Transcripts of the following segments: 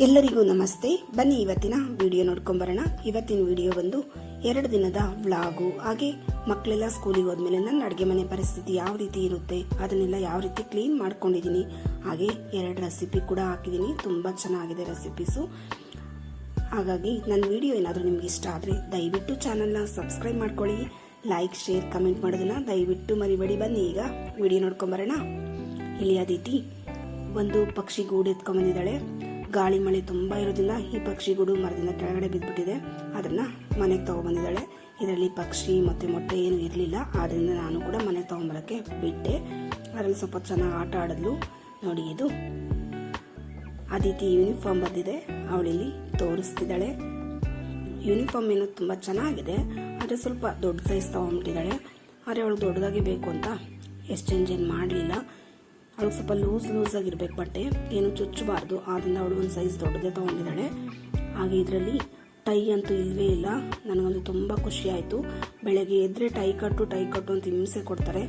ಎಲ್ಲರಿಗೂ ನಮಸ್ತೆ. ಬನ್ನಿ ಇವತ್ತಿನ ವಿಡಿಯೋ ನೋಡ್ಕೊಂಬರೋಣ. ಇವತ್ತಿನ ವಿಡಿಯೋ ಬಂದು ಎರಡು ದಿನದ ವ್ಲಾಗು. ಹಾಗೆ ಮಕ್ಕಳೆಲ್ಲ ಸ್ಕೂಲಿಗೆ ಹೋದ್ಮೇಲೆ ನನ್ನ ಅಡುಗೆ ಮನೆ ಪರಿಸ್ಥಿತಿ ಯಾವ ರೀತಿ ಇರುತ್ತೆ, ಅದನ್ನೆಲ್ಲ ಯಾವ ರೀತಿ ಕ್ಲೀನ್ ಮಾಡ್ಕೊಂಡಿದ್ದೀನಿ, ಹಾಗೆ ಎರಡು ರೆಸಿಪಿ ಕೂಡ ಹಾಕಿದ್ದೀನಿ. ತುಂಬ ಚೆನ್ನಾಗಿದೆ ರೆಸಿಪೀಸು ಹಾಗಾಗಿ ನನ್ನ ವಿಡಿಯೋ ಏನಾದರೂ ನಿಮ್ಗೆ ಇಷ್ಟ ಆದರೆ ದಯವಿಟ್ಟು ಚಾನಲ್ನ ಸಬ್ಸ್ಕ್ರೈಬ್ ಮಾಡ್ಕೊಳ್ಳಿ. ಲೈಕ್ ಶೇರ್ ಕಮೆಂಟ್ ಮಾಡೋದನ್ನ ದಯವಿಟ್ಟು ಮರಿಬೇಡಿ. ಬನ್ನಿ ಈಗ ವಿಡಿಯೋ ನೋಡ್ಕೊಂಬರೋಣ. ಇಲ್ಲಿ ಅದಿತಿ ಒಂದು ಪಕ್ಷಿ ಗೂಡು ಎತ್ಕೊಂಬಂದಿದ್ದಾಳೆ ಗಾಳಿ ಮಳೆ ತುಂಬ ಇರೋದ್ರಿಂದ ಈ ಪಕ್ಷಿ ಗುಡು ಮರದಿಂದ ಕೆಳಗಡೆ ಬಿದ್ದುಬಿಟ್ಟಿದೆ ಅದನ್ನು ಮನೆಗೆ ತೊಗೊಬಂದಿದ್ದಾಳೆ ಇದರಲ್ಲಿ ಪಕ್ಷಿ ಮತ್ತು ಮೊಟ್ಟೆ ಏನು ಇರಲಿಲ್ಲ. ಆದ್ದರಿಂದ ನಾನು ಕೂಡ ಮನೆಗೆ ತೊಗೊಂಬರೋಕ್ಕೆ ಬಿಟ್ಟೆ. ಅದರಲ್ಲಿ ಸ್ವಲ್ಪ ಚೆನ್ನಾಗಿ ಆಟ ಆಡಿದ್ಲು. ನೋಡಿ ಇದು ಅದಿತಿ ಯೂನಿಫಾರ್ಮ್ ಬಂದಿದೆ. ಅವಳಿಲ್ಲಿ ತೋರಿಸ್ತಿದ್ದಾಳೆ. ಯೂನಿಫಾರ್ಮ್ ಏನೋ ತುಂಬ ಚೆನ್ನಾಗಿದೆ. ಆದರೆ ಸ್ವಲ್ಪ ದೊಡ್ಡ ಸೈಜ್ ತೊಗೊಂಬಿಟ್ಟಿದ್ದಾಳೆ. ಆದರೆ ಅವಳು ದೊಡ್ಡದಾಗಿ ಬೇಕು ಅಂತ ಎಕ್ಸ್ಚೇಂಜ್ ಏನು ಮಾಡಲಿಲ್ಲ. ಅವಳಿಗೆ ಸ್ವಲ್ಪ ಲೂಸ್ ಲೂಸ್ ಆಗಿರ್ಬೇಕು ಬಟ್ಟೆ ಏನು ಚುಚ್ಚಬಾರ್ದು ಆದ್ದರಿಂದ ಅವಳು ಒಂದು ಸೈಜ್ ದೊಡ್ಡದೇ ತೊಗೊಂಡಿದ್ದಾಳೆ. ಹಾಗೆ ಇದರಲ್ಲಿ ಟೈ ಅಂತೂ ಇಲ್ಲವೇ ಇಲ್ಲ. ನನಗಂತೂ ತುಂಬ ಖುಷಿ ಆಯಿತು. ಬೆಳಗ್ಗೆ ಎದ್ರೆ ಟೈ ಕಟ್ಟು ಟೈ ಕಟ್ಟು ಅಂತ ಹಿಂಸೆ ಕೊಡ್ತಾರೆ.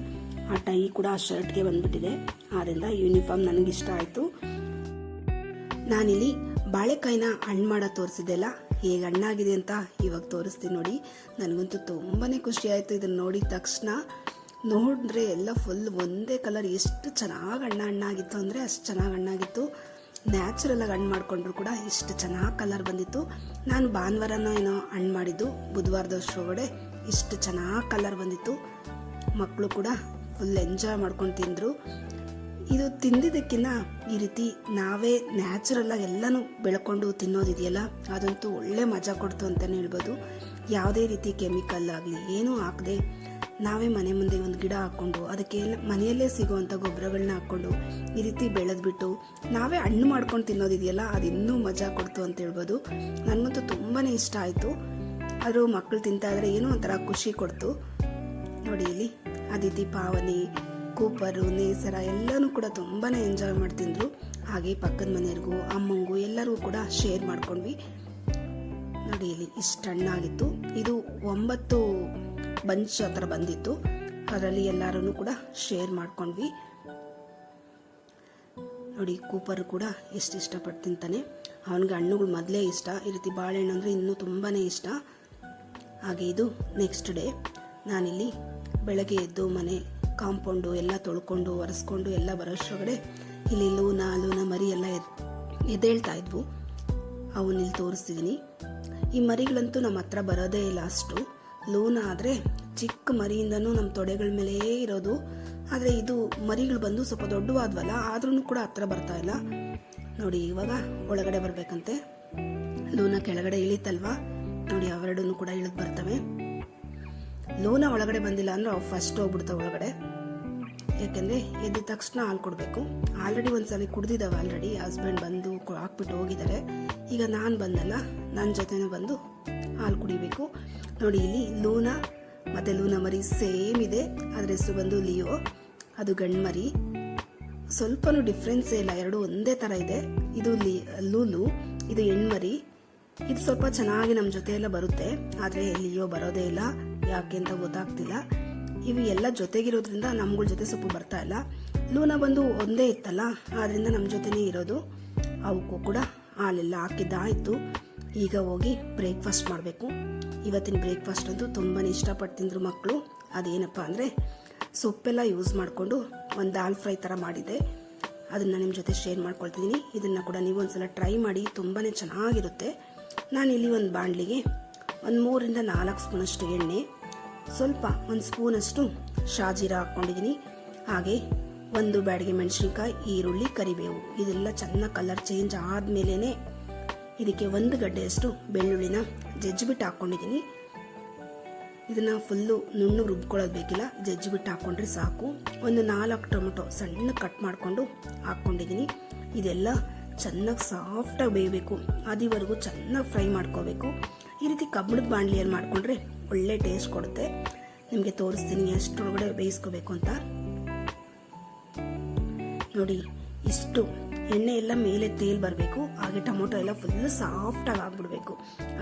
ಆ ಟೈ ಕೂಡ ಆ ಶರ್ಟ್ಗೆ ಬಂದ್ಬಿಟ್ಟಿದೆ. ಆದ್ದರಿಂದ ಯೂನಿಫಾರ್ಮ್ ನನಗಿಷ್ಟ ಆಯಿತು. ನಾನಿಲ್ಲಿ ಬಾಳೆಕಾಯಿನ ಹಣ್ಣು ಮಾಡೋ ತೋರಿಸಿದ್ದೆಲ್ಲ ಹೇಗೆ ಹಣ್ಣಾಗಿದೆ ಅಂತ ಇವಾಗ ತೋರಿಸ್ತೀನಿ ನೋಡಿ. ನನಗಂತೂ ತುಂಬಾ ಖುಷಿ ಆಯಿತು ಇದನ್ನು ನೋಡಿದ ತಕ್ಷಣ. ನೋಡಿದ್ರೆ ಎಲ್ಲ ಫುಲ್ ಒಂದೇ ಕಲರ್ ಎಷ್ಟು ಚೆನ್ನಾಗಿ ಅಣ್ಣ ಹಣ್ಣಾಗಿತ್ತು ಅಂದರೆ ಅಷ್ಟು ಚೆನ್ನಾಗಿ ಹಣ್ಣಾಗಿತ್ತು ನ್ಯಾಚುರಲ್ ಆಗಿ ಹಣ್ಣು ಮಾಡಿಕೊಂಡ್ರು ಕೂಡ ಇಷ್ಟು ಚೆನ್ನಾಗಿ ಕಲರ್ ಬಂದಿತ್ತು. ನಾನು ಭಾನುವಾರನೋ ಏನೋ ಹಣ್ಣು ಮಾಡಿದ್ದು ಬುಧವಾರದಷ್ಟೊಳಗಡೆ ಇಷ್ಟು ಚೆನ್ನಾಗಿ ಕಲರ್ ಬಂದಿತ್ತು. ಮಕ್ಕಳು ಕೂಡ ಫುಲ್ ಎಂಜಾಯ್ ಮಾಡ್ಕೊಂಡು ತಿಂದರು. ಇದು ತಿಂದಿದ್ದಕ್ಕಿಂತ ಈ ರೀತಿ ನಾವೇ ನ್ಯಾಚುರಲ್ ಆಗಿ ಎಲ್ಲನೂ ಬೆಳ್ಕೊಂಡು ತಿನ್ನೋದಿದೆಯಲ್ಲ ಅದಂತೂ ಒಳ್ಳೆ ಮಜಾ ಕೊಡ್ತು ಅಂತಲೇ ಹೇಳ್ಬೋದು. ಯಾವುದೇ ರೀತಿ ಕೆಮಿಕಲ್ ಆಗಲಿ, ಏನೂ ಹಾಕದೆ ನಾವೇ ಮನೆ ಮುಂದೆ ಒಂದು ಗಿಡ ಹಾಕ್ಕೊಂಡು, ಅದಕ್ಕೆ ಮನೆಯಲ್ಲೇ ಸಿಗುವಂಥ ಗೊಬ್ಬರಗಳನ್ನ ಹಾಕ್ಕೊಂಡು ಈ ರೀತಿ ಬೆಳೆದ್ಬಿಟ್ಟು ನಾವೇ ಹಣ್ಣು ಮಾಡ್ಕೊಂಡು ತಿನ್ನೋದಿದೆಯಲ್ಲ ಅದು ಇನ್ನೂ ಮಜಾ ಕೊಡ್ತು ಅಂತ ಹೇಳ್ಬೋದು. ನನಗಂತೂ ತುಂಬಾ ಇಷ್ಟ ಆಯಿತು. ಆದರೂ ಮಕ್ಕಳು ತಿಂತಾ ಇದ್ದರೆ ಏನೋ ಒಂಥರ ಖುಷಿ ಕೊಡ್ತು. ನೋಡಿ ಇಲ್ಲಿ, ಅದಿತಿ, ಪಾವನಿ, ಕೂಪರು, ನೇಸರ ಎಲ್ಲನೂ ಕೂಡ ತುಂಬಾ ಎಂಜಾಯ್ ಮಾಡ್ತಿದ್ರು. ಹಾಗೆ ಪಕ್ಕದ ಮನೆಯವ್ರಿಗೂ, ಅಮ್ಮಂಗೂ ಎಲ್ಲರಿಗೂ ಕೂಡ ಶೇರ್ ಮಾಡ್ಕೊಂಡ್ವಿ. ನೋಡಿ ಇಲ್ಲಿ ಇಷ್ಟು ಹಣ್ಣಾಗಿತ್ತು. ಇದು ಒಂಬತ್ತು ಬಂಚ್ ಹತ್ರ ಬಂದಿತ್ತು. ಅದರಲ್ಲಿ ಎಲ್ಲರೂ ಕೂಡ ಶೇರ್ ಮಾಡ್ಕೊಂಡ್ವಿ. ನೋಡಿ, ಕೂಪರ್ ಕೂಡ ಎಷ್ಟು ಇಷ್ಟಪಟ್ಟು ತಿಂತಾನೆ ಅವನಿಗೆ ಹಣ್ಣುಗಳು ಮೊದಲೇ ಇಷ್ಟ. ಈ ರೀತಿ ಬಾಳೆಹಣ್ಣು ಅಂದರೆ ಇನ್ನೂ ತುಂಬಾ ಇಷ್ಟ. ಹಾಗೆ ಇದು ನೆಕ್ಸ್ಟ್ ಡೇ ನಾನಿಲ್ಲಿ ಬೆಳಗ್ಗೆ ಎದ್ದು ಮನೆ ಕಾಂಪೌಂಡು ಎಲ್ಲ ತೊಳ್ಕೊಂಡು, ಒರೆಸ್ಕೊಂಡು ಎಲ್ಲ ಬರೋಷ್ಟೊಳಗಡೆ ಇಲ್ಲಿ ಲೂನ ಲೂನ ಮರಿ ಎಲ್ಲ ಎದ್, ಎದ್ದೇಳ್ತಾ ಇದ್ವು. ಅವನಿಲ್ಲಿ ತೋರಿಸ್ತಿದ್ದೀನಿ ಈ ಮರಿಗಳಂತೂ ನಮ್ಮ ಹತ್ರ ಬರೋದೇ ಇಲ್ಲ ಅಷ್ಟು. ಲೂನ ಆದರೆ ಚಿಕ್ಕ ಮರಿಯಿಂದನೂ ನಮ್ಮ ತೊಡೆಗಳ ಮೇಲೆ ಇರೋದು. ಆದರೆ ಇದು ಮರಿಗಳು ಬಂದು ಸ್ವಲ್ಪ ದೊಡ್ಡವಾದ್ವಲ್ಲ ಆದ್ರೂ ಕೂಡ ಹತ್ರ ಬರ್ತಾ ಇಲ್ಲ. ನೋಡಿ, ಇವಾಗ ಒಳಗಡೆ ಬರಬೇಕಂತೆ. ಲೂನ ಕೆಳಗಡೆ ಇಳಿತಲ್ವಾ? ನೋಡಿ ಅವೆರಡೂ ಕೂಡ ಇಳಿದು ಬರ್ತವೆ. ಲೂನ ಒಳಗಡೆ ಬಂದಿಲ್ಲ ಅಂದ್ರೆ ಅವು ಫಸ್ಟ್ ಹೋಗ್ಬಿಡ್ತಾವೆ ಒಳಗಡೆ. ಯಾಕೆಂದ್ರೆ ಎದ್ದ ತಕ್ಷಣ ಹಾಲು ಕೊಡಬೇಕು. ಆಲ್ರೆಡಿ ಒಂದ್ಸಲ ಕುಡ್ದಿದ್ದಾವೆ ಆಲ್ರೆಡಿ ಹಸ್ಬೆಂಡ್ ಬಂದು ಹಾಕ್ಬಿಟ್ಟು ಹೋಗಿದ್ದಾರೆ. ಈಗ ನಾನು ಬಂದಲ್ಲ ನನ್ನ ಜೊತೆನೇ ಬಂದು ಹಾಲು ಕುಡಿಬೇಕು. ನೋಡಿ, ಇಲ್ಲಿ ಲೂನ ಮತ್ತೆ ಲೂನ ಮರಿ ಸೇಮ್ ಇದೆ. ಅದರ ಹೆಸರು ಬಂದು ಲಿಯೋ, ಅದು ಗಂಡು ಮರಿ ಸ್ವಲ್ಪನೂ ಡಿಫ್ರೆನ್ಸೇ ಇಲ್ಲ, ಎರಡು ಒಂದೇ ಥರ ಇದೆ. ಇದು ಲೂಲು, ಇದು ಹೆಣ್ಮರಿ. ಇದು ಸ್ವಲ್ಪ ಚೆನ್ನಾಗಿ ನಮ್ಮ ಜೊತೆ ಎಲ್ಲ ಬರುತ್ತೆ, ಆದರೆ ಲಿಯೋ ಬರೋದೇ ಇಲ್ಲ, ಯಾಕೆ ಅಂತ ಗೊತ್ತಾಗ್ತಿಲ್ಲ. ಇವು ಎಲ್ಲ ಜೊತೆಗಿರೋದ್ರಿಂದ ನಮ್ಗಳ ಜೊತೆ ಸ್ವಲ್ಪ ಬರ್ತಾ ಇಲ್ಲ. ಲೂನ ಬಂದು ಒಂದೇ ಇತ್ತಲ್ಲ, ಆದ್ರಿಂದ ನಮ್ಮ ಜೊತೆನೇ ಇರೋದು. ಅವಕ್ಕೂ ಕೂಡ ಹಾಲೆಲ್ಲ ಹಾಕಿದ್ದಾಯಿತು. ಈಗ ಹೋಗಿ ಬ್ರೇಕ್ಫಾಸ್ಟ್ ಮಾಡಬೇಕು. ಇವತ್ತಿನ ಬ್ರೇಕ್ಫಾಸ್ಟ್ ಅಂತೂ ತುಂಬಾ ಇಷ್ಟಪಟ್ಟು ತಿಂದರು ಮಕ್ಕಳು ಅದೇನಪ್ಪ ಅಂದರೆ ಸೊಪ್ಪೆಲ್ಲ ಯೂಸ್ ಮಾಡಿಕೊಂಡು ಒಂದು ದಾಲ್ ಫ್ರೈ ಥರ ಮಾಡಿದೆ ಅದನ್ನು ನಿಮ್ಮ ಜೊತೆ ಶೇರ್ ಮಾಡ್ಕೊಳ್ತಿದ್ದೀನಿ ಇದನ್ನು ಕೂಡ ನೀವು ಒಂದ್ಸಲ ಟ್ರೈ ಮಾಡಿ ತುಂಬಾ ಚೆನ್ನಾಗಿರುತ್ತೆ. ನಾನು ಇಲ್ಲಿ ಒಂದು ಬಾಣಲಿಗೆ ಒಂದು ಮೂರಿಂದ ನಾಲ್ಕು ಸ್ಪೂನಷ್ಟು ಎಣ್ಣೆ, ಸ್ವಲ್ಪ ಒಂದು ಸ್ಪೂನಷ್ಟು ಶಾಜೀರ ಹಾಕ್ಕೊಂಡಿದ್ದೀನಿ ಹಾಗೆ ಒಂದು ಬ್ಯಾಡಿಗೆ ಮೆಣಸಿನ್ಕಾಯಿ, ಈರುಳ್ಳಿ, ಕರಿಬೇವು, ಇದೆಲ್ಲ ಚೆನ್ನಾಗಿ ಕಲರ್ ಚೇಂಜ್ ಆದಮೇಲೆ ಇದಕ್ಕೆ ಒಂದು ಗಡ್ಡೆಯಷ್ಟು ಬೆಳ್ಳುಳ್ಳಿನ ಜಜ್ಜಿಬಿಟ್ಟು ಹಾಕ್ಕೊಂಡಿದ್ದೀನಿ. ಇದನ್ನು ಫುಲ್ಲು ನುಣ್ಣು ರುಬ್ಕೊಳ್ಳೋದು ಬೇಕಿಲ್ಲ, ಜಜ್ಜಿಬಿಟ್ಟು ಹಾಕ್ಕೊಂಡ್ರೆ ಸಾಕು. ಒಂದು ನಾಲ್ಕು ಟೊಮೆಟೊ ಸಣ್ಣ ಕಟ್ ಮಾಡಿಕೊಂಡು ಹಾಕ್ಕೊಂಡಿದ್ದೀನಿ. ಇದೆಲ್ಲ ಚೆನ್ನಾಗಿ ಸಾಫ್ಟಾಗಿ ಬೇಯಬೇಕು. ಅದಿವರೆಗೂ ಚೆನ್ನಾಗಿ ಫ್ರೈ ಮಾಡ್ಕೋಬೇಕು. ಈ ರೀತಿ ಕಬ್ಬಣದ ಬಾಣಲಿಯಲ್ಲಿ ಮಾಡಿಕೊಂಡ್ರೆ ಒಳ್ಳೆ ಟೇಸ್ಟ್ ಕೊಡುತ್ತೆ. ನಿಮಗೆ ತೋರಿಸ್ತೀನಿ ಎಷ್ಟೊಳಗಡೆ ಬೇಯಿಸ್ಕೋಬೇಕು ಅಂತ. ನೋಡಿ, ಇಷ್ಟು ಎಣ್ಣೆ ಎಲ್ಲ ಮೇಲೆ ತೇಲ್ ಬರಬೇಕು, ಹಾಗೆ ಟೊಮೊಟೊ ಎಲ್ಲ ಫುಲ್ ಸಾಫ್ಟಾಗಿ ಆಗ್ಬಿಡ್ಬೇಕು.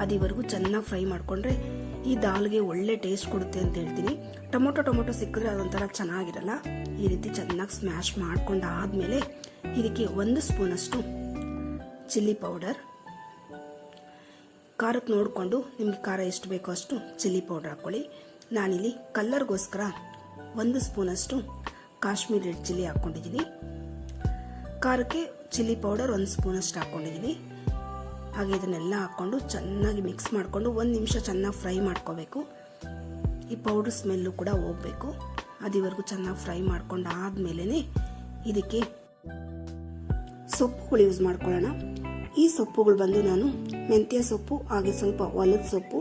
ಅದಿವರೆಗೂ ಚೆನ್ನಾಗಿ ಫ್ರೈ ಮಾಡಿಕೊಂಡ್ರೆ ಈ ದಾಲ್ಗೆ ಒಳ್ಳೆ ಟೇಸ್ಟ್ ಕೊಡುತ್ತೆ ಅಂತ ಹೇಳ್ತೀನಿ. ಟೊಮೊಟೊ ಟೊಮೊಟೊ ಸಿಕ್ಕಿದ್ರೆ ಅದೊಂಥರ ಚೆನ್ನಾಗಿರಲ್ಲ. ಈ ರೀತಿ ಚೆನ್ನಾಗಿ ಸ್ಮ್ಯಾಶ್ ಮಾಡ್ಕೊಂಡು ಆದಮೇಲೆ ಇದಕ್ಕೆ ಒಂದು ಸ್ಪೂನಷ್ಟು ಚಿಲ್ಲಿ ಪೌಡರ್ ಖಾರಕ್ಕೆ ನೋಡಿಕೊಂಡು ನಿಮಗೆ ಖಾರ ಎಷ್ಟು ಬೇಕೋ ಅಷ್ಟು ಚಿಲ್ಲಿ ಪೌಡರ್ ಹಾಕ್ಕೊಳ್ಳಿ. ನಾನಿಲ್ಲಿ ಕಲ್ಲರ್ಗೋಸ್ಕರ ಒಂದು ಸ್ಪೂನಷ್ಟು ಕಾಶ್ಮೀರ್ ರೆಡ್ ಚಿಲ್ಲಿ ಹಾಕ್ಕೊಂಡಿದ್ದೀನಿ. ಖಾರಕ್ಕೆ ಚಿಲ್ಲಿ ಪೌಡರ್ ಒಂದು ಸ್ಪೂನಷ್ಟು ಹಾಕ್ಕೊಂಡಿದ್ದೀನಿ ಹಾಗೆ ಇದನ್ನೆಲ್ಲ ಹಾಕ್ಕೊಂಡು ಚೆನ್ನಾಗಿ ಮಿಕ್ಸ್ ಮಾಡಿಕೊಂಡು ಒಂದು ನಿಮಿಷ ಚೆನ್ನಾಗಿ ಫ್ರೈ ಮಾಡ್ಕೋಬೇಕು. ಈ ಪೌಡ್ರ್ ಸ್ಮೆಲ್ಲು ಕೂಡ ಹೋಗಬೇಕು. ಅದಿವರೆಗೂ ಚೆನ್ನಾಗಿ ಫ್ರೈ ಮಾಡ್ಕೊಂಡು ಆದಮೇಲೆ ಇದಕ್ಕೆ ಸೊಪ್ಪುಗಳು ಯೂಸ್ ಮಾಡ್ಕೊಳ್ಳೋಣ. ಈ ಸೊಪ್ಪುಗಳು ಬಂದು ನಾನು ಮೆಂತ್ಯ ಸೊಪ್ಪು, ಹಾಗೆ ಸ್ವಲ್ಪ ಹೊಲದ ಸೊಪ್ಪು,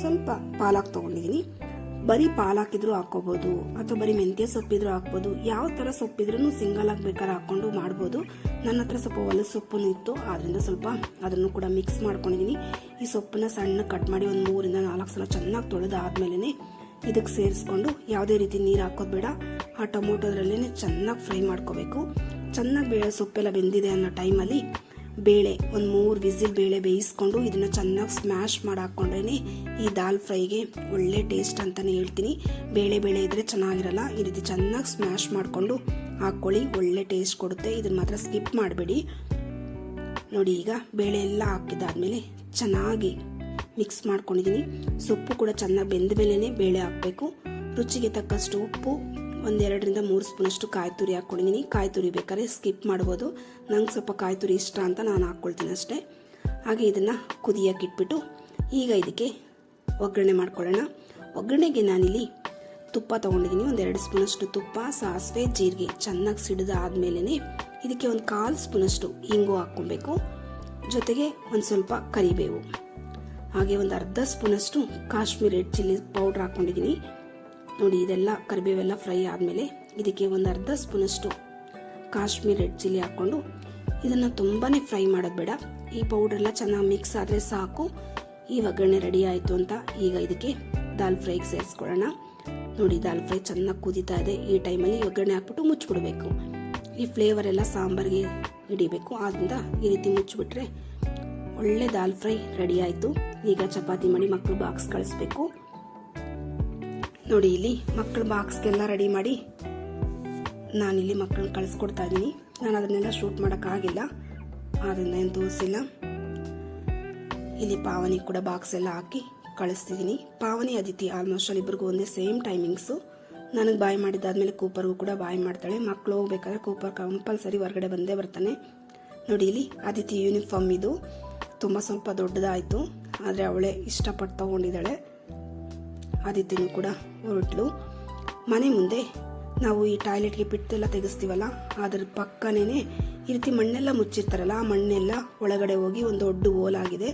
ಸ್ವಲ್ಪ ಪಾಲಕ್ ತೊಗೊಂಡಿದ್ದೀನಿ ಬರೀ ಪಾಲಾಕಿದ್ರು ಹಾಕೋಬಹುದು ಅಥವಾ ಬರೀ ಮೆಂತ್ಯ ಸೊಪ್ಪಿದ್ರು ಹಾಕ್ಬೋದು. ಯಾವ ಥರ ಸೊಪ್ಪಿದ್ರೂ ಸಿಂಗಲ್ ಆಗಿ ಬೇಕಾದ್ರೆ ಹಾಕೊಂಡು ಮಾಡ್ಬೋದು. ನನ್ನ ಹತ್ರ ಸ್ವಲ್ಪ ಹೊಲದ ಸೊಪ್ಪು ಇತ್ತು ಆದ್ದರಿಂದ ಸ್ವಲ್ಪ ಅದನ್ನು ಕೂಡ ಮಿಕ್ಸ್ ಮಾಡ್ಕೊಂಡಿದ್ದೀನಿ ಈ ಸೊಪ್ಪನ್ನ ಸಣ್ಣ ಕಟ್ ಮಾಡಿ ಒಂದು ಮೂರಿಂದ ನಾಲ್ಕು ಸಲ ಚೆನ್ನಾಗಿ ತೊಳೆದು ಆದಮೇಲೆ ಇದಕ್ಕೆ ಸೇರಿಸ್ಕೊಂಡು ಯಾವುದೇ ರೀತಿ ನೀರು ಹಾಕೋದು ಬೇಡ. ಆ ಟೊಮೊಟೊದ್ರಲ್ಲೇ ಚೆನ್ನಾಗಿ ಫ್ರೈ ಮಾಡ್ಕೋಬೇಕು. ಚೆನ್ನಾಗಿ ಬೇಳೆ ಸೊಪ್ಪೆಲ್ಲ ಬೆಂದಿದೆ ಅನ್ನೋ ಟೈಮಲ್ಲಿ ಬೇಳೆ, ಒಂದು ಮೂರು ವಿಸಿಲ್ ಬೇಳೆ ಬೇಯಿಸ್ಕೊಂಡು ಇದನ್ನು ಚೆನ್ನಾಗಿ ಸ್ಮ್ಯಾಶ್ ಮಾಡಿ ಹಾಕ್ಕೊಂಡ್ರೇ ಈ ದಾಲ್ ಫ್ರೈಗೆ ಒಳ್ಳೆ ಟೇಸ್ಟ್ ಅಂತಲೇ ಹೇಳ್ತೀನಿ. ಬೇಳೆ ಬೇಳೆ ಇದ್ದರೆ ಚೆನ್ನಾಗಿರಲ್ಲ, ಈ ರೀತಿ ಚೆನ್ನಾಗಿ ಸ್ಮ್ಯಾಶ್ ಮಾಡಿಕೊಂಡು ಹಾಕ್ಕೊಳ್ಳಿ ಒಳ್ಳೆ ಟೇಸ್ಟ್ ಕೊಡುತ್ತೆ. ಇದನ್ನು ಮಾತ್ರ ಸ್ಕಿಪ್ ಮಾಡಬೇಡಿ. ನೋಡಿ ಈಗ ಬೇಳೆ ಎಲ್ಲ ಹಾಕಿದ್ದಾದ್ಮೇಲೆ ಚೆನ್ನಾಗಿ ಮಿಕ್ಸ್ ಮಾಡ್ಕೊಂಡಿದ್ದೀನಿ ಸೊಪ್ಪು ಕೂಡ ಚೆನ್ನಾಗಿ ಬೆಂದ ಮೇಲೇ ಬೇಳೆ ಹಾಕಬೇಕು. ರುಚಿಗೆ ತಕ್ಕಷ್ಟು ಉಪ್ಪು ಒಂದೆರಡರಿಂದ ಮೂರು ಸ್ಪೂನಷ್ಟು ಕಾಯಿ ತುರಿ ಹಾಕ್ಕೊಂಡಿದ್ದೀನಿ. ಕಾಯಿ ತುರಿ ಬೇಕಾದ್ರೆ ಸ್ಕಿಪ್ ಮಾಡ್ಬೋದು. ನಂಗೆ ಸ್ವಲ್ಪ ಕಾಯಿ ತುರಿ ಇಷ್ಟ ಅಂತ ನಾನು ಹಾಕ್ಕೊಳ್ತೀನಿ ಅಷ್ಟೇ. ಹಾಗೆ ಇದನ್ನು ಕುದಿಯಕ್ಕೆ ಇಟ್ಬಿಟ್ಟು ಈಗ ಇದಕ್ಕೆ ಒಗ್ಗರಣೆ ಮಾಡ್ಕೊಳ್ಳೋಣ. ಒಗ್ಗರಣೆಗೆ ನಾನಿಲ್ಲಿ ತುಪ್ಪ ತೊಗೊಂಡಿದ್ದೀನಿ. ಒಂದೆರಡು ಸ್ಪೂನಷ್ಟು ತುಪ್ಪ, ಸಾಸಿವೆ, ಜೀರಿಗೆ ಚೆನ್ನಾಗಿ ಸಿಡಿದಾದ್ಮೇಲೆ ಇದಕ್ಕೆ ಒಂದು ಕಾಲು ಸ್ಪೂನಷ್ಟು ಹಿಂಗು ಹಾಕ್ಕೊಬೇಕು. ಜೊತೆಗೆ ಒಂದು ಸ್ವಲ್ಪ ಕರಿಬೇವು. ಹಾಗೆ ಒಂದು ಅರ್ಧ ಸ್ಪೂನಷ್ಟು ಕಾಶ್ಮೀರಿ ರೆಡ್ ಚಿಲ್ಲಿ ಪೌಡ್ರ್ ಹಾಕ್ಕೊಂಡಿದ್ದೀನಿ. ನೋಡಿ, ಇದೆಲ್ಲ ಕರಿಬೇವೆಲ್ಲ ಫ್ರೈ ಆದಮೇಲೆ ಇದಕ್ಕೆ ಒಂದು ಅರ್ಧ ಸ್ಪೂನಷ್ಟು ಕಾಶ್ಮೀರ್ ರೆಡ್ ಚಿಲ್ಲಿ ಹಾಕ್ಕೊಂಡು ಇದನ್ನು ತುಂಬಾ ಫ್ರೈ ಮಾಡೋದು ಬೇಡ. ಈ ಪೌಡ್ರೆಲ್ಲ ಚೆನ್ನಾಗಿ ಮಿಕ್ಸ್ ಆದರೆ ಸಾಕು. ಈ ಒಗ್ಗರಣೆ ರೆಡಿ ಆಯಿತು ಅಂತ ಈಗ ಇದಕ್ಕೆ ದಾಲ್ ಫ್ರೈಗೆ ಸೇರಿಸ್ಕೊಳ್ಳೋಣ. ನೋಡಿ ದಾಲ್ ಫ್ರೈ ಚೆನ್ನಾಗಿ ಕುದೀತಾ ಇದೆ. ಈ ಟೈಮಲ್ಲಿ ಒಗ್ಗರಣೆ ಹಾಕ್ಬಿಟ್ಟು ಮುಚ್ಚಿಬಿಡಬೇಕು ಈ ಫ್ಲೇವರ್ ಎಲ್ಲ ಸಾಂಬಾರಿಗೆ ಹಿಡಿಬೇಕು. ಆದ್ದರಿಂದ ಈ ರೀತಿ ಮುಚ್ಚಿಬಿಟ್ರೆ ಒಳ್ಳೆ ದಾಲ್ ಫ್ರೈ ರೆಡಿ ಆಯಿತು. ಈಗ ಚಪಾತಿ ಮಾಡಿ ಮಕ್ಕಳು ಬಾಕ್ಸ್ ಕಳಿಸ್ಬೇಕು. ನೋಡಿ, ಇಲ್ಲಿ ಮಕ್ಕಳ ಬಾಕ್ಸ್ಗೆಲ್ಲ ರೆಡಿ ಮಾಡಿ ನಾನಿಲ್ಲಿ ಮಕ್ಕಳನ್ನ ಕಳಿಸ್ಕೊಡ್ತಾ ಇದ್ದೀನಿ. ನಾನು ಅದನ್ನೆಲ್ಲ ಶೂಟ್ ಮಾಡೋಕ್ಕಾಗಿಲ್ಲ. ಆದ್ದರಿಂದ ಏನು ತೋರಿಸಿಲ್ಲ. ಇಲ್ಲಿ ಪಾವನಿ ಕೂಡ ಬಾಕ್ಸ್ ಎಲ್ಲ ಹಾಕಿ ಕಳಿಸ್ತಿದ್ದೀನಿ. ಪಾವನಿ ಅದಿತಿ ಆಲ್ಮೋಸ್ಟ್ ಅಲ್ಲಿ ಇಬ್ಬರಿಗೂ ಒಂದೇ ಸೇಮ್ ಟೈಮಿಂಗ್ಸು ನನಗೆ ಬಾಯ್ ಮಾಡಿದ್ದಾದ್ಮೇಲೆ ಕೂಪರ್ಗೂ ಕೂಡ ಬಾಯ್ ಮಾಡ್ತಾಳೆ. ಮಕ್ಕಳು ಹೋಗ್ಬೇಕಾದ್ರೆ ಕೂಪರ್ ಕಂಪಲ್ಸರಿ ಹೊರಗಡೆ ಬಂದೇ ಬರ್ತಾನೆ. ನೋಡಿ, ಇಲ್ಲಿ ಅದಿತಿ ಯೂನಿಫಾರ್ಮ್ ಇದು. ತುಂಬ ಸ್ವಲ್ಪ ದೊಡ್ಡದಾಯಿತು. ಆದರೆ ಅವಳೇ ಇಷ್ಟಪಟ್ಟು ತಗೊಂಡಿದ್ದಾಳೆ. ಆದಿತ್ಯನೂ ಕೂಡ ಹೊರಟ್ಲು ಮನೆ ಮುಂದೆ ನಾವು ಈ ಟಾಯ್ಲೆಟ್ಗೆ ಪಿಟ್ಟೆಲ್ಲ ತೆಗೆಸ್ತೀವಲ್ಲ, ಅದ್ರ ಪಕ್ಕನೇ ಈ ರೀತಿ ಮಣ್ಣೆಲ್ಲ ಮುಚ್ಚಿರ್ತಾರಲ್ಲ, ಆ ಮಣ್ಣೆಲ್ಲ ಒಳಗಡೆ ಹೋಗಿ ಒಂದು ದೊಡ್ಡ ಹೋಲಾಗಿದೆ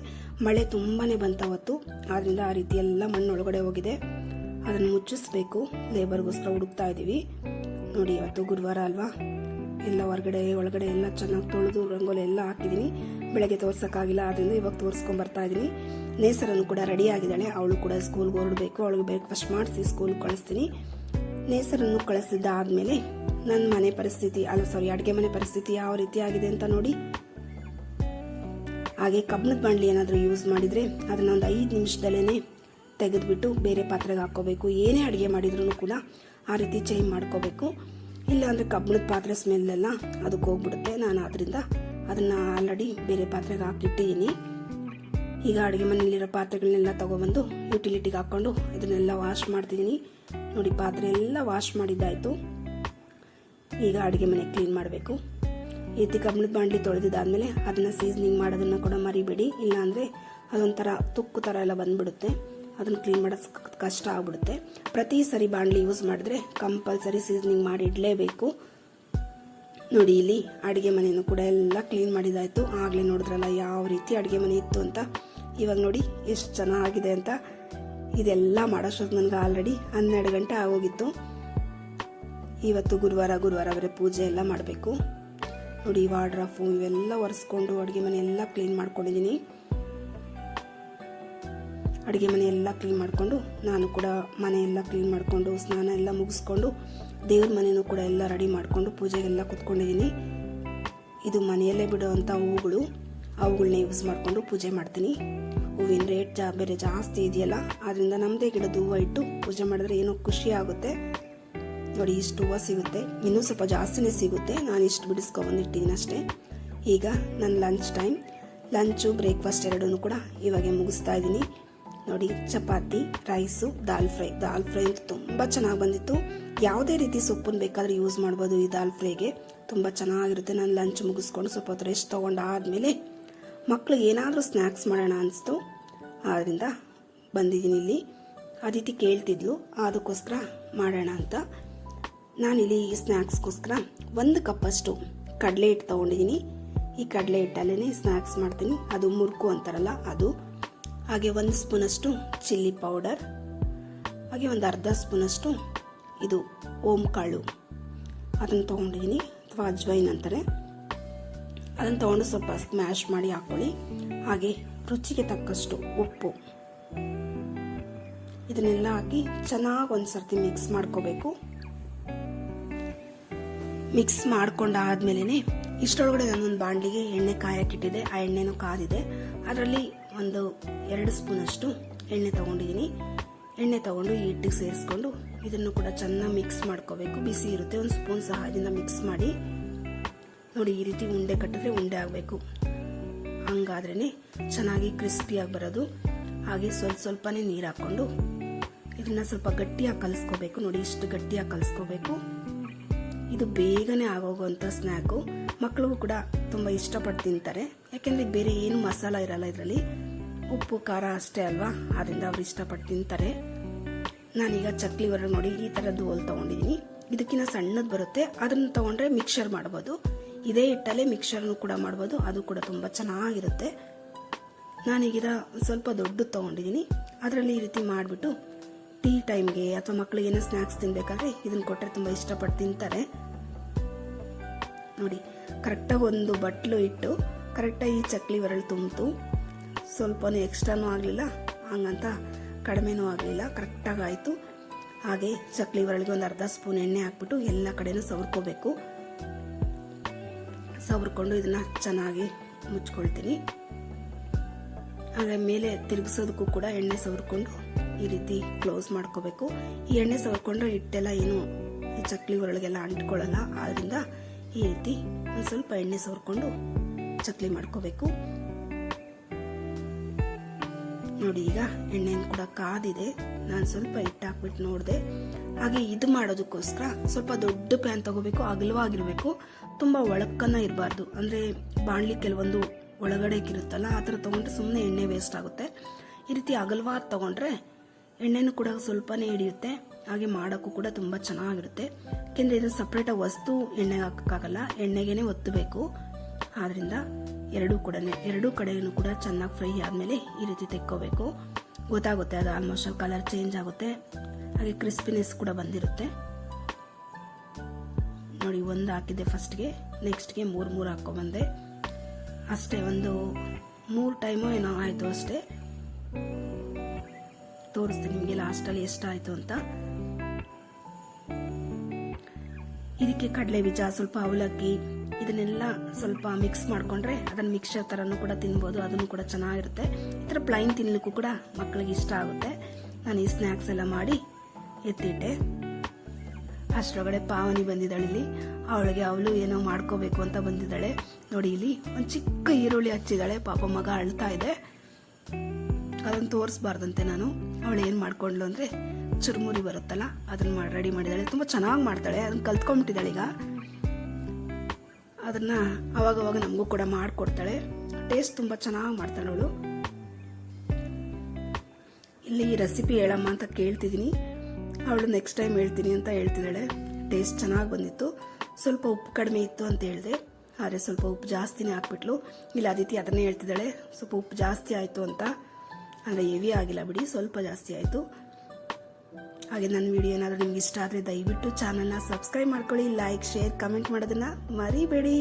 ಮಳೆ ತುಂಬಾ ಬಂತಾವತ್ತು ಆದ್ದರಿಂದ ಆ ರೀತಿ ಎಲ್ಲ ಮಣ್ಣು ಒಳಗಡೆ ಹೋಗಿದೆ. ಅದನ್ನು ಮುಚ್ಚಿಸ್ಬೇಕು, ಲೇಬರ್ಗೋಸ್ಕರ ಹುಡುಕ್ತಾ ಇದ್ದೀವಿ. ನೋಡಿ, ಇವತ್ತು ಗುರುವಾರ ಅಲ್ವಾ? ಎಲ್ಲ ಹೊರಗಡೆ, ಒಳಗಡೆ ಎಲ್ಲ ಚೆನ್ನಾಗಿ ತೊಳೆದು, ರಂಗೋಲಿ ಎಲ್ಲ ಹಾಕಿದ್ದೀನಿ. ಬೆಳಗ್ಗೆ ತೋರ್ಸೋಕ್ಕಾಗಿಲ್ಲ ಆದ್ದರಿಂದ ಇವಾಗ ತೋರಿಸ್ಕೊಂಡ್ ಬರ್ತಾ ಇದ್ದೀನಿ. ನೇಸರನ್ನು ಕೂಡ ರೆಡಿ ಆಗಿದ್ದಾಳೆ. ಅವಳು ಕೂಡ ಸ್ಕೂಲ್ಗೆ ಹೊರಡಬೇಕು. ಅವಳಿಗೆ ಬ್ರೇಕ್ಫಾಸ್ಟ್ ಮಾಡಿಸಿ ಸ್ಕೂಲ್ಗೆ ಕಳಿಸ್ತೀನಿ. ನೇಸರನ್ನು ಕಳಿಸಿದ್ದಾದ್ಮೇಲೆ ನನ್ನ ಮನೆ ಪರಿಸ್ಥಿತಿ, ಅಲ್ಲ ಸಾರಿ ಅಡುಗೆ ಮನೆ ಪರಿಸ್ಥಿತಿ ಯಾವ ರೀತಿ ಆಗಿದೆ ಅಂತ ನೋಡಿ. ಹಾಗೆ ಕಬ್ಬಿಣದ ಬಾಣಲಿ ಏನಾದರೂ ಯೂಸ್ ಮಾಡಿದರೆ ಅದನ್ನ ಒಂದು ಐದು ನಿಮಿಷದಲ್ಲೇ ತೆಗೆದುಬಿಟ್ಟು ಬೇರೆ ಪಾತ್ರೆಗೆ ಹಾಕ್ಕೋಬೇಕು. ಏನೇ ಅಡುಗೆ ಮಾಡಿದ್ರೂ ಕೂಡ ಆ ರೀತಿ ಚೇಂಜ್ ಮಾಡ್ಕೋಬೇಕು. ಇಲ್ಲಾಂದರೆ ಕಬ್ಬಿಣದ ಪಾತ್ರೆ ಸ್ಮೆಲ್ಲೆಲ್ಲ ಅದಕ್ಕೆ ಹೋಗ್ಬಿಡುತ್ತೆ. ನಾನು ಅದರಿಂದ ಅದನ್ನು ಆಲ್ರೆಡಿ ಬೇರೆ ಪಾತ್ರೆಗೆ ಹಾಕಿಟ್ಟಿದ್ದೀನಿ ಈಗ ಅಡುಗೆ ಮನೆಯಲ್ಲಿರೋ ಪಾತ್ರೆಗಳನ್ನೆಲ್ಲ ತೊಗೊಬಂದು ಯುಟಿಲಿಟಿಗೆ ಹಾಕ್ಕೊಂಡು ಇದನ್ನೆಲ್ಲ ವಾಶ್ ಮಾಡ್ತಿದ್ದೀನಿ. ನೋಡಿ, ಪಾತ್ರೆ ಎಲ್ಲ ವಾಶ್ ಮಾಡಿದ್ದಾಯಿತು. ಈಗ ಅಡುಗೆ ಮನೆ ಕ್ಲೀನ್ ಮಾಡಬೇಕು. ಈ ರೀತಿ ಕಬ್ಬಿಣದ ಬಾಂಡ್ಲಿ ತೊಳೆದಿದ್ದಾದ್ಮೇಲೆ ಅದನ್ನು ಸೀಸನಿಂಗ್ ಮಾಡೋದನ್ನು ಕೂಡ ಮರಿಬೇಡಿ. ಇಲ್ಲಾಂದರೆ ಅದೊಂಥರ ತುಕ್ಕು ಥರ ಎಲ್ಲ ಬಂದ್ಬಿಡುತ್ತೆ. ಅದನ್ನು ಕ್ಲೀನ್ ಮಾಡೋದು ಕಷ್ಟ ಆಗ್ಬಿಡುತ್ತೆ. ಪ್ರತಿ ಸರಿ ಬಾಣಲಿ ಯೂಸ್ ಮಾಡಿದ್ರೆ ಕಂಪಲ್ಸರಿ ಸೀಸನಿಂಗ್ ಮಾಡಿ ಇಡಲೇಬೇಕು. ನೋಡಿ, ಇಲ್ಲಿ ಅಡುಗೆ ಮನೆಯನ್ನು ಕೂಡ ಎಲ್ಲ ಕ್ಲೀನ್ ಮಾಡಿದಾಯಿತು ಆಗಲೇ ನೋಡಿದ್ರಲ್ಲ ಯಾವ ರೀತಿ ಅಡುಗೆ ಮನೆ ಇತ್ತು ಅಂತ. ಇವಾಗ ನೋಡಿ ಎಷ್ಟು ಚೆನ್ನಾಗಿದೆ ಅಂತ. ಇದೆಲ್ಲ ಮಾಡೋಷ್ಟೊತ್ತು ನನಗೆ ಆಲ್ರೆಡಿ ಹನ್ನೆರಡು ಗಂಟೆ ಆಗೋಗಿತ್ತು. ಇವತ್ತು ಗುರುವಾರ ಗುರುವಾರ ಬರೀ ಪೂಜೆ ಎಲ್ಲ ಮಾಡಬೇಕು. ನೋಡಿ ವಾಡ್ರಾಫು ಇವೆಲ್ಲ ಒರೆಸ್ಕೊಂಡು ಅಡುಗೆ ಮನೆ ಎಲ್ಲ ಕ್ಲೀನ್ ಮಾಡ್ಕೊಂಡಿದ್ದೀನಿ ಅಡುಗೆ ಮನೆ ಎಲ್ಲ ಕ್ಲೀನ್ ಮಾಡಿಕೊಂಡು ನಾನು ಕೂಡ ಮನೆಯೆಲ್ಲ ಕ್ಲೀನ್ ಮಾಡಿಕೊಂಡು, ಸ್ನಾನ ಎಲ್ಲ ಮುಗಿಸ್ಕೊಂಡು ದೇವ್ರ ಮನೆಯೂ ಕೂಡ ಎಲ್ಲ ರೆಡಿ ಮಾಡಿಕೊಂಡು ಪೂಜೆಗೆಲ್ಲ ಕುತ್ಕೊಂಡಿದ್ದೀನಿ ಇದು ಮನೆಯಲ್ಲೇ ಬಿಡುವಂಥ ಹೂಗಳು. ಅವುಗಳನ್ನ ಯೂಸ್ ಮಾಡಿಕೊಂಡು ಪೂಜೆ ಮಾಡ್ತೀನಿ. ಹೂವಿನ ರೇಟ್ ಜಾ ಬೇರೆ ಜಾಸ್ತಿ ಇದೆಯಲ್ಲ ಆದ್ದರಿಂದ ನಮ್ಮದೇ ಗಿಡದ ಹೂವು ಇಟ್ಟು ಪೂಜೆ ಮಾಡಿದ್ರೆ ಏನೋ ಖುಷಿ ಆಗುತ್ತೆ. ನೋಡಿ, ಇಷ್ಟು ಹೂವು ಸಿಗುತ್ತೆ. ಇನ್ನೂ ಸ್ವಲ್ಪ ಜಾಸ್ತಿನೇ ಸಿಗುತ್ತೆ. ನಾನು ಇಷ್ಟು ಬಿಡಿಸ್ಕೊಬಂದಿಟ್ಟಿದ್ದೀನಿ ಅಷ್ಟೇ. ಈಗ ನನ್ನ ಲಂಚ್ ಟೈಮ್ ಲಂಚು ಬ್ರೇಕ್ಫಾಸ್ಟ್ ಎರಡೂ ಕೂಡ ಇವಾಗೆ ಮುಗಿಸ್ತಾ ಇದ್ದೀನಿ ನೋಡಿ, chapati rice dal fry dal fry ಅಂತೂ ತುಂಬ ಚೆನ್ನಾಗಿ ಬಂದಿತ್ತು. ಯಾವುದೇ ರೀತಿ ಸೊಪ್ಪನ್ನು ಬೇಕಾದರೆ ಯೂಸ್ ಮಾಡ್ಬೋದು ಈ ದಾಲ್ ಫ್ರೈಗೆ ತುಂಬ ಚೆನ್ನಾಗಿರುತ್ತೆ. ನಾನು ಲಂಚ್ ಮುಗಿಸ್ಕೊಂಡು ಸ್ವಲ್ಪ ಹೊತ್ತು ರೆಸ್ಟ್ ತೊಗೊಂಡಾದ್ಮೇಲೆ ಮಕ್ಳಿಗೆ ಏನಾದರೂ ಸ್ನ್ಯಾಕ್ಸ್ ಮಾಡೋಣ ಅನಿಸ್ತು. ಆದ್ದರಿಂದ ಬಂದಿದ್ದೀನಿ ಇಲ್ಲಿ. ಅದಿತಿ ಕೇಳ್ತಿದ್ಲು, ಅದಕ್ಕೋಸ್ಕರ ಮಾಡೋಣ ಅಂತ. ನಾನಿಲ್ಲಿ ಈ ಸ್ನ್ಯಾಕ್ಸ್ಗೋಸ್ಕರ ಒಂದು ಕಪ್ಪಷ್ಟು ಕಡಲೆ ಹಿಟ್ಟು ತೊಗೊಂಡಿದ್ದೀನಿ. ಈ ಕಡಲೆ ಹಿಟ್ಟಲ್ಲೇ ಸ್ನ್ಯಾಕ್ಸ್ ಮಾಡ್ತೀನಿ. ಅದು ಮುರುಕು ಅಂತಾರಲ್ಲ ಅದು. ಹಾಗೆ ಒಂದು ಸ್ಪೂನಷ್ಟು ಚಿಲ್ಲಿ ಪೌಡರ್. ಹಾಗೆ ಒಂದು ಅರ್ಧ ಸ್ಪೂನಷ್ಟು ಇದು ಓಂ ಕಾಳು ಅದನ್ನು ತೊಗೊಂಡಿದ್ದೀನಿ ಅಥವಾ ಅಜ್ವೈನ್ ಅಂತಾರೆ. ಅದನ್ನು ತೊಗೊಂಡು ಸ್ವಲ್ಪ ಸ್ಮ್ಯಾಶ್ ಮಾಡಿ ಹಾಕ್ಕೊಳ್ಳಿ ಹಾಗೆ ರುಚಿಗೆ ತಕ್ಕಷ್ಟು ಉಪ್ಪು. ಇದನ್ನೆಲ್ಲ ಹಾಕಿ ಚೆನ್ನಾಗಿ ಒಂದು ಸರ್ತಿ ಮಿಕ್ಸ್ ಮಾಡ್ಕೋಬೇಕು. ಮಿಕ್ಸ್ ಮಾಡ್ಕೊಂಡಾದ್ಮೇಲೆ ಇಷ್ಟರೊಳಗಡೆ ನಾನೊಂದು ಬಾಂಡ್ಲಿಗೆ ಎಣ್ಣೆ ಕಾಯಕ್ಕಿಟ್ಟಿದೆ. ಆ ಎಣ್ಣೆನೂ ಕಾದಿದೆ. ಅದರಲ್ಲಿ ಒಂದು ಎರಡು ಸ್ಪೂನಷ್ಟು ಎಣ್ಣೆ ತಗೊಂಡಿದ್ದೀನಿ ಎಣ್ಣೆ ತಗೊಂಡು ಹಿಟ್ಟಿಗೆ ಸೇರಿಸ್ಕೊಂಡು ಇದನ್ನು ಕೂಡ ಚೆನ್ನಾಗಿ ಮಿಕ್ಸ್ ಮಾಡ್ಕೋಬೇಕು. ಬಿಸಿ ಇರುತ್ತೆ. ಒಂದು ಸ್ಪೂನ್ ಸಹ ಸಹಾಯದಿಂದ ಮಿಕ್ಸ್ ಮಾಡಿ. ನೋಡಿ, ಈ ರೀತಿ ಉಂಡೆ ಕಟ್ಟಿದ್ರೆ ಉಂಡೆ ಆಗಬೇಕು. ಹಂಗಾದ್ರೇ ಚೆನ್ನಾಗಿ ಕ್ರಿಸ್ಪಿಯಾಗಿ ಬರೋದು. ಹಾಗೆ ಸ್ವಲ್ಪ ಸ್ವಲ್ಪನೇ ನೀರು ಹಾಕ್ಕೊಂಡು ಇದನ್ನ ಸ್ವಲ್ಪ ಗಟ್ಟಿಯಾಗಿ ಕಲಿಸ್ಕೋಬೇಕು. ನೋಡಿ, ಇಷ್ಟು ಗಟ್ಟಿಯಾಗಿ ಕಲಿಸ್ಕೋಬೇಕು. ಇದು ಬೇಗನೆ ಆಗೋಗುವಂಥ ಸ್ನ್ಯಾಕು ಮಕ್ಕಳಿಗೂ ಕೂಡ ತುಂಬ ಇಷ್ಟಪಟ್ಟು ತಿಂತಾರೆ. ಯಾಕೆಂದರೆ ಬೇರೆ ಏನು ಮಸಾಲ ಇರಲ್ಲ ಇದರಲ್ಲಿ. ಉಪ್ಪು, ಖಾರ ಅಷ್ಟೇ ಅಲ್ವಾ? ಆದ್ದರಿಂದ ಅವ್ರು ಇಷ್ಟಪಟ್ಟು ತಿಂತಾರೆ. ನಾನೀಗ ಚಕ್ಲಿ ಹೊರ ನೋಡಿ ಈ ಥರದ್ದು ಹೋಲ್ ತೊಗೊಂಡಿದ್ದೀನಿ ಇದಕ್ಕಿಂತ ಸಣ್ಣದು ಬರುತ್ತೆ. ಅದನ್ನು ತೊಗೊಂಡ್ರೆ ಮಿಕ್ಸರ್ ಮಾಡ್ಬೋದು. ಇದೇ ಹಿಟ್ಟಲ್ಲೇ ಮಿಕ್ಸರ್ನು ಕೂಡ ಮಾಡ್ಬೋದು. ಅದು ಕೂಡ ತುಂಬ ಚೆನ್ನಾಗಿರುತ್ತೆ. ನಾನೀಗಿರ ಸ್ವಲ್ಪ ದೊಡ್ಡದು ತೊಗೊಂಡಿದ್ದೀನಿ ಅದರಲ್ಲಿ ಈ ರೀತಿ ಮಾಡಿಬಿಟ್ಟು ಟೀ ಟೈಮ್ಗೆ ಅಥವಾ ಮಕ್ಕಳಿಗೆ ಏನೋ ಸ್ನ್ಯಾಕ್ಸ್ ತಿನ್ನಬೇಕಾದ್ರೆ ಇದನ್ನು ಕೊಟ್ಟರೆ ತುಂಬ ಇಷ್ಟಪಟ್ಟು ತಿಂತಾರೆ. ನೋಡಿ, ಕರೆಕ್ಟಾಗಿ ಒಂದು ಬಟ್ಲು ಇಟ್ಟು ಕರೆಕ್ಟಾಗಿ ಈ ಚಕ್ಲಿ ಒರಳು ತುಂಬಿತು. ಸ್ವಲ್ಪನೂ ಎಕ್ಸ್ಟ್ರಾನೂ ಆಗಲಿಲ್ಲ. ಹಂಗಂತ ಕಡಿಮೆನೂ ಆಗಲಿಲ್ಲ. ಕರೆಕ್ಟಾಗಿ ಆಯಿತು. ಹಾಗೆ ಚಕ್ಲಿ ಒರಳಿಗೆ ಒಂದು ಅರ್ಧ ಸ್ಪೂನ್ ಎಣ್ಣೆ ಹಾಕ್ಬಿಟ್ಟು ಎಲ್ಲ ಕಡೆನೂ ಸವರ್ಕೋಬೇಕು. ಸವರ್ಕೊಂಡು ಇದನ್ನ ಚೆನ್ನಾಗಿ ಮುಚ್ಕೊಳ್ತೀನಿ. ಹಾಗೆ ಮೇಲೆ ತಿರುಗಿಸೋದಕ್ಕೂ ಕೂಡ ಎಣ್ಣೆ ಸವರ್ಕೊಂಡು ಈ ರೀತಿ ಕ್ಲೋಸ್ ಮಾಡ್ಕೋಬೇಕು. ಈ ಎಣ್ಣೆ ಸವರ್ಕೊಂಡ್ರೆ ಹಿಟ್ಟೆಲ್ಲ ಏನು ಈ ಚಕ್ಲಿ ಒಳಗೆಲ್ಲ ಅಂಟ್ಕೊಳ್ಳಲ್ಲ ಆದ್ದರಿಂದ ಈ ರೀತಿ ಒಂದು ಸ್ವಲ್ಪ ಎಣ್ಣೆ ಸವರ್ಕೊಂಡು ಚಕ್ಲಿ ಮಾಡ್ಕೋಬೇಕು. ನೋಡಿ, ಈಗ ಎಣ್ಣೆನ ಕೂಡ ಕಾದಿದೆ. ನಾನು ಸ್ವಲ್ಪ ಹಿಟ್ಟು ಹಾಕ್ಬಿಟ್ಟು ನೋಡಿದೆ. ಹಾಗೆ ಇದು ಮಾಡೋದಕ್ಕೋಸ್ಕರ ಸ್ವಲ್ಪ ದೊಡ್ಡ ಪ್ಯಾನ್ ತಗೋಬೇಕು, ಅಗಲವಾಗಿರಬೇಕು. ತುಂಬ ಒಳಕ್ಕನ್ನ ಇರಬಾರ್ದು. ಅಂದರೆ ಬಾಣಲಿ ಕೆಲವೊಂದು ಒಳಗಡೆಗಿರುತ್ತಲ್ಲ ಆ ಥರ ತೊಗೊಂಡ್ರೆ ಸುಮ್ಮನೆ ಎಣ್ಣೆ ವೇಸ್ಟ್ ಆಗುತ್ತೆ. ಈ ರೀತಿ ಅಗಲವಾದ ತೊಗೊಂಡ್ರೆ ಎಣ್ಣೆನೂ ಕೂಡ ಸ್ವಲ್ಪನೇ ಹಿಡಿಯುತ್ತೆ. ಹಾಗೆ ಮಾಡೋಕ್ಕೂ ಕೂಡ ತುಂಬ ಚೆನ್ನಾಗಿರುತ್ತೆ. ಯಾಕೆಂದರೆ ಇದು ಸಪ್ರೇಟಾಗಿ ವಸ್ತು ಎಣ್ಣೆಗೆ ಹಾಕೋಕ್ಕಾಗಲ್ಲ, ಎಣ್ಣೆಗೇನೆ ಒತ್ತಬೇಕು ಆದ್ದರಿಂದ ಎರಡೂ ಕೂಡ ಎರಡೂ ಕಡೆಯೂ ಕೂಡ ಚೆನ್ನಾಗಿ ಫ್ರೈ ಆದಮೇಲೆ ಈ ರೀತಿ ತೆಕ್ಕೋಬೇಕು. ಗೊತ್ತಾಗುತ್ತೆ, ಅದು ಆಲ್ಮೋಸ್ಟ್ ಕಲರ್ ಚೇಂಜ್ ಆಗುತ್ತೆ. ಹಾಗೆ ಕ್ರಿಸ್ಪಿನೆಸ್ ಕೂಡ ಬಂದಿರುತ್ತೆ. ನೋಡಿ, ಒಂದು ಹಾಕಿದ್ದೆ ಫಸ್ಟ್ಗೆ ನೆಕ್ಸ್ಟ್ಗೆ ಮೂರು ಮೂರು ಹಾಕ್ಕೊಬಂದೆ ಅಷ್ಟೇ, ಒಂದು ಮೂರು ಟೈಮು ಏನೋ ಆಯಿತು ಅಷ್ಟೇ. ತೋರಿಸ್ತೀನಿ ನಿಮಗೆ ಲಾಸ್ಟಲ್ಲಿ ಎಷ್ಟಾಯಿತು ಅಂತ. ಇದಕ್ಕೆ ಕಡಲೆ ಬೀಜ, ಸ್ವಲ್ಪ ಅವಲಕ್ಕಿ, ಇದನ್ನೆಲ್ಲ ಸ್ವಲ್ಪ ಮಿಕ್ಸ್ ಮಾಡಿಕೊಂಡ್ರೆ ಅದನ್ನು ಮಿಕ್ಸರ್ ಥರನೂ ಕೂಡ ತಿನ್ಬೋದು, ಅದನ್ನು ಕೂಡ ಚೆನ್ನಾಗಿರುತ್ತೆ. ಈ ಥರ ಪ್ಲೈನ್ ತಿನ್ನಲಿಕ್ಕೂ ಕೂಡ ಮಕ್ಕಳಿಗೆ ಇಷ್ಟ ಆಗುತ್ತೆ. ನಾನು ಈ ಸ್ನ್ಯಾಕ್ಸ್ ಎಲ್ಲ ಮಾಡಿ ಎತ್ತಿಟ್ಟೆ. ಅಷ್ಟರೊಳಗಡೆ ಪಾವನಿ ಬಂದಿದ್ದಾಳೆ ಇಲ್ಲಿ ಅವಳಿಗೆ ಅವಳು ಏನೋ ಮಾಡ್ಕೋಬೇಕು ಅಂತ ಬಂದಿದ್ದಾಳೆ. ನೋಡಿ, ಇಲ್ಲಿ ಒಂದು ಚಿಕ್ಕ ಈರುಳ್ಳಿ ಹಚ್ಚಿದ್ದಾಳೆ. ಪಾಪ ಮಗ ಅಳ್ತಾ ಇದೆ. ಅದನ್ನು ತೋರಿಸ್ಬಾರ್ದಂತೆ ನಾನು. ಅವಳು ಏನು ಮಾಡ್ಕೊಂಡ್ಲು ಅಂದರೆ ಚುರುಮುರಿ ಬರುತ್ತಲ್ಲ, ಅದನ್ನು ಮಾಡಿ ರೆಡಿ ಮಾಡಿದ್ದಾಳೆ. ತುಂಬ ಚೆನ್ನಾಗಿ ಮಾಡ್ತಾಳೆ. ಅದನ್ನ ಕಲ್ತ್ಕೊಂಬಿಟ್ಟಿದ್ದಾಳೆ ಈಗ. ಅದನ್ನ ಅವಾಗ ಅವಾಗ ನಮಗೂ ಕೂಡ ಮಾಡಿಕೊಡ್ತಾಳೆ. ಟೇಸ್ಟ್ ತುಂಬ ಚೆನ್ನಾಗಿ ಮಾಡ್ತಾಳೆ ಅವಳು. ಇಲ್ಲಿ ರೆಸಿಪಿ ಹೇಳಮ್ಮ ಅಂತ ಕೇಳ್ತಿದ್ದೀನಿ. ಅವಳು ನೆಕ್ಸ್ಟ್ ಟೈಮ್ ಹೇಳ್ತೀನಿ ಅಂತ ಹೇಳ್ತಿದ್ದಾಳೆ. ಟೇಸ್ಟ್ ಚೆನ್ನಾಗಿ ಬಂದಿತ್ತು. ಸ್ವಲ್ಪ ಉಪ್ಪು ಕಡಿಮೆ ಇತ್ತು ಅಂತ ಹೇಳಿದೆ. ಆದರೆ ಸ್ವಲ್ಪ ಉಪ್ಪು ಜಾಸ್ತಿನೇ ಹಾಕ್ಬಿಟ್ಲು. ಇಲ್ಲ ಅದಿತಿ ಅದನ್ನೇ ಹೇಳ್ತಿದ್ದಾಳೆ. ಸ್ವಲ್ಪ ಉಪ್ಪು ಜಾಸ್ತಿ ಆಯಿತು ಅಂತ. ಅಂದರೆ ಹೆವಿ ಆಗಿಲ್ಲ ಬಿಡಿ, ಸ್ವಲ್ಪ ಜಾಸ್ತಿ ಆಯಿತು. ಹಾಗೆ ನನ್ನ ವಿಡಿಯೋ ಏನಾದರೂ ನಿಮ್ಗೆ ಇಷ್ಟ ಆದರೆ ದಯವಿಟ್ಟು ಚಾನಲ್ನ ಸಬ್ಸ್ಕ್ರೈಬ್ ಮಾಡ್ಕೊಳ್ಳಿ ಲೈಕ್ ಶೇರ್ ಕಮೆಂಟ್ ಮಾಡೋದನ್ನು ಮರಿಬೇಡಿ.